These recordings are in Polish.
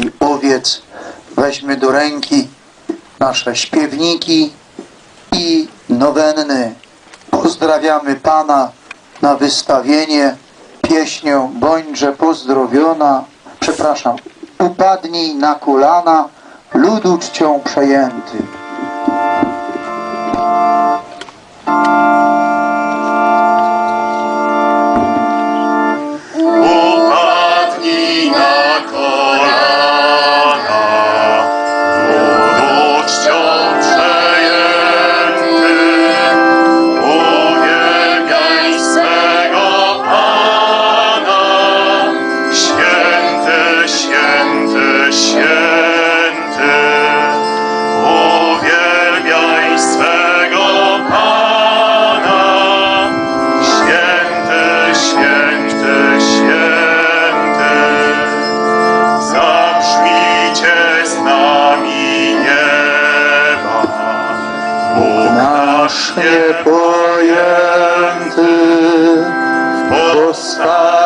Bożej owiec weźmy do ręki nasze śpiewniki i nowenny. Pozdrawiamy Pana na wystawienie pieśnią Bądźże pozdrowiona, przepraszam, upadnij na kolana, ludu czcią przejęty.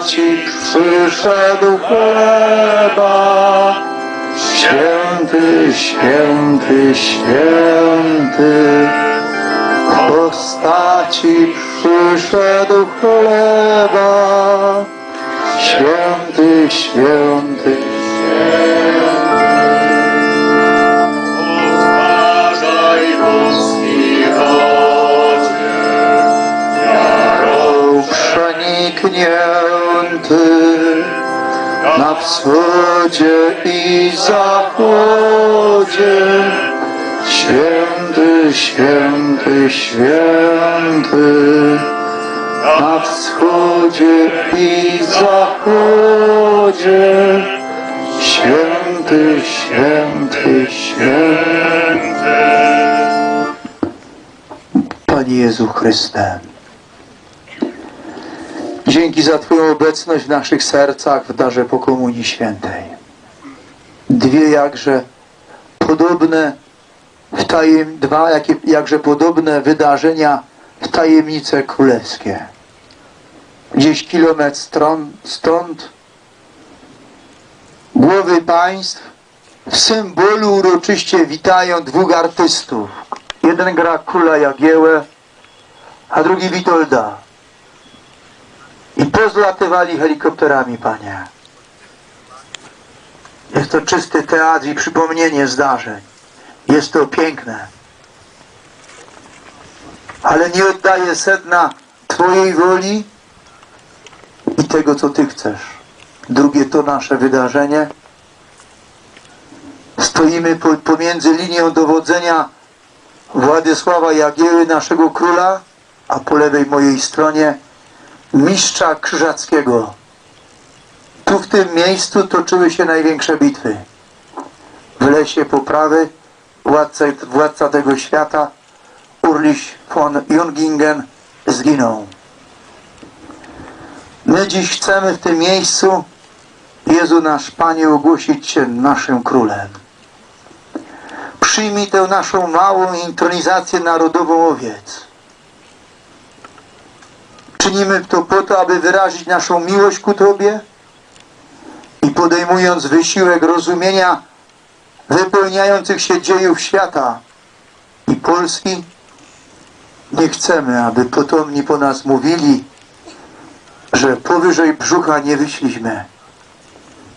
Postaci przyszedł chleba. Święty, święty, święty w postaci przyszedł chleba. Święty, święty, Uważaj na wschodzie i zachodzie. Święty, święty, święty, na wschodzie i zachodzie. Święty, święty, święty. Panie Jezu Chryste, dzięki za Twoją obecność w naszych sercach w darze po Komunii Świętej. Dwie jakże podobne w tajem, dwa jakie, jakże podobne wydarzenia w tajemnice królewskie. Gdzieś kilometr stron, stąd głowy państw w symbolu uroczyście witają dwóch artystów. Jeden gra króla Jagiełę, a drugi Witolda. I pozlatywali helikopterami, panie. Jest to czysty teatr i przypomnienie zdarzeń. Jest to piękne. Ale nie oddaje sedna Twojej woli i tego, co Ty chcesz. Drugie to nasze wydarzenie. Stoimy po, pomiędzy linią dowodzenia Władysława Jagieły, naszego króla, a po lewej mojej stronie mistrza krzyżackiego. Tu w tym miejscu toczyły się największe bitwy. W lesie poprawy władca, władca tego świata Urlich von Jungingen zginął. My dziś chcemy w tym miejscu Jezu nasz Panie ogłosić Cię naszym królem. Przyjmij tę naszą małą intronizację narodową owiec. Czynimy to po to, aby wyrazić naszą miłość ku Tobie i podejmując wysiłek rozumienia wypełniających się dziejów świata i Polski, nie chcemy, aby potomni po nas mówili, że powyżej brzucha nie wyszliśmy.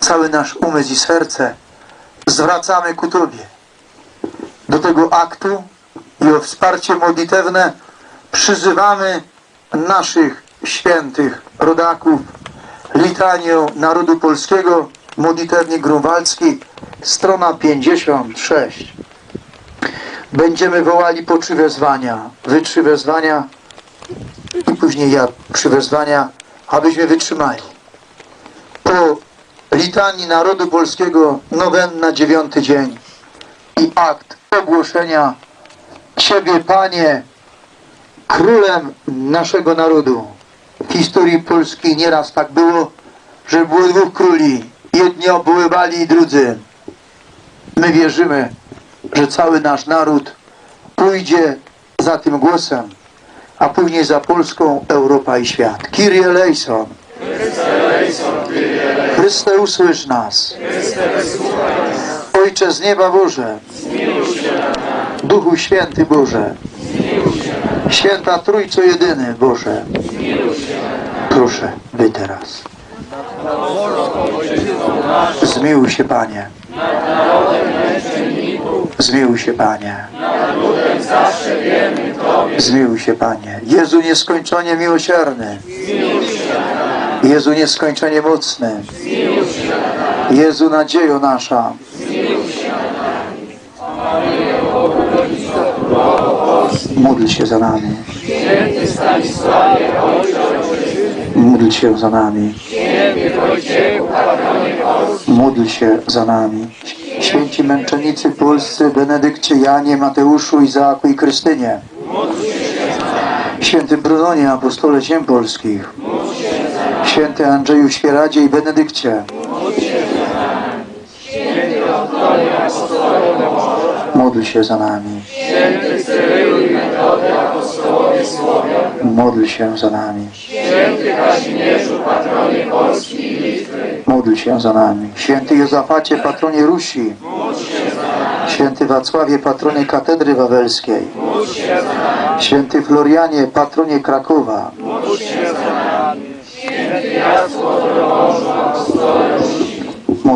Cały nasz umysł i serce zwracamy ku Tobie. Do tego aktu i o wsparcie modlitewne przyzywamy naszych świętych rodaków. Litanią narodu polskiego modlitewnie grunwaldzki strona 56 będziemy wołali po trzy wezwania. Wy trzy wezwania i później ja trzy wezwania abyśmy wytrzymali. Po litanii narodu polskiego nowenna dziewiąty dzień i akt ogłoszenia Ciebie Panie królem naszego narodu. W historii Polski nieraz tak było, że było dwóch króli. Jedni obływali, drudzy. My wierzymy, że cały nasz naród pójdzie za tym głosem, a później za Polską Europa i świat. Kyrie eleison. Chryste usłysz nas. Ojcze z nieba Boże. Duchu Święty Boże. Święta Trójco Jedyny Boże. Proszę, Wy teraz. Zmiłuj się, Panie. Zmiłuj się, Panie. Zmiłuj się, Panie. Jezu nieskończenie miłosierny. Jezu nieskończenie mocny. Jezu nadziejo nasza. Módl się za nami. Módl się za nami. Módl się za nami. Święci męczennicy polscy, Benedykcie, Janie, Mateuszu, Izaaku i Krystynie. Święty Brunonie, apostole ziem polskich. Święty Andrzeju Świeradzie i Benedykcie. Módl się za nami. Módl się za nami. Módl się za nami. Święty Józafacie, patronie Rusi. Święty Wacławie, patronie Katedry Wawelskiej. Święty Florianie, patronie Krakowa. Módl się za nami.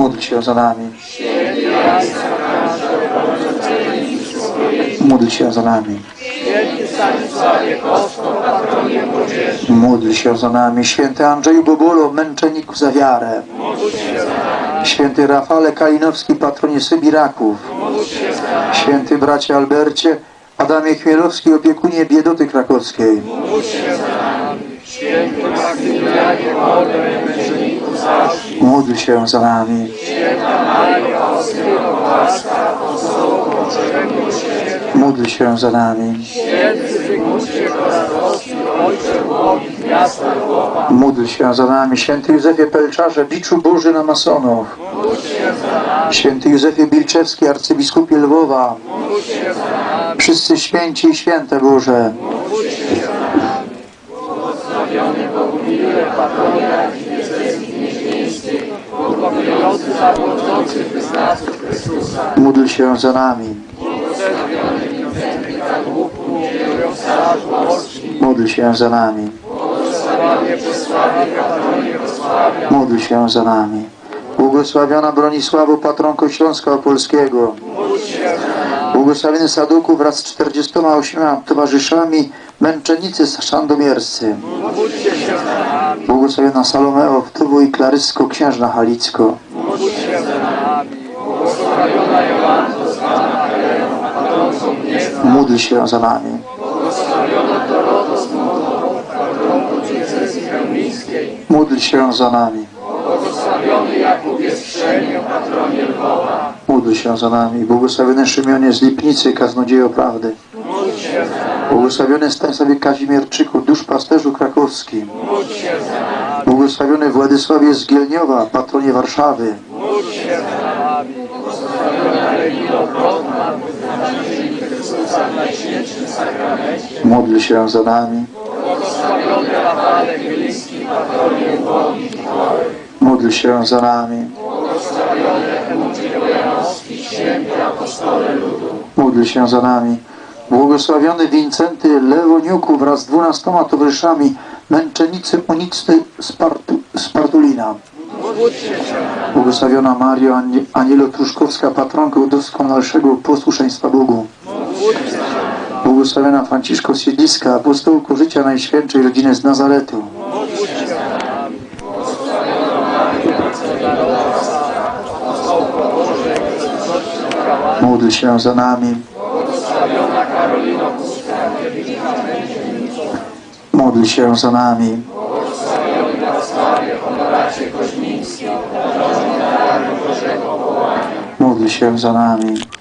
módl się za nami. Módl się za nami. Módl się za nami. Święty Andrzeju Bobolo, męczenniku za wiarę. Święty Rafale Kalinowski, patronie Sybiraków. Święty bracie Albercie, Adamie Chmielowski, opiekunie biedoty krakowskiej. Módl się za nami. Módl się za nami. Módl się za nami. Święty Józefie Pelczarze, biczu Boży na masonów. Święty Józefie Bilczewski, arcybiskupie Lwowa. Wszyscy święci i święte Boże. Módl się za nami. Módl się za nami. Módl się za nami. Błogosławiona Bronisławo, patronko Śląska Opolskiego. Błogosławiony Saduku wraz z 48 towarzyszami męczennicy szandomierscy. Błogosławiona Salomeo, wdowo i klarysko księżna Halicko. Módl się za nami. Módl się za nami. Módl się za nami. Błogosławiony Szymionie z Lipnicy, kaznodziejo prawdy. Błogosławiony Stanisławie Kazimierczyku, duszpasterzu krakowskim. Błogosławiony Władysławie z Gielniowa, patronie Warszawy. Módl się za nami. Módl się za nami. Módl się za nami. Błogosławiony Wincenty Lewoniuku wraz z dwunastoma towarzyszami męczennicy uniccy Spartu, Spartulina. Błogosławiona Mario Anie- Anielo Truszkowska, patronką doskonalszego posłuszeństwa Bogu. Błogosławiona Franciszko Siedliska, apostołku życia Najświętszej Rodziny z Nazaretu. Módl się za nami. Módl się za nami. Módl się za nami.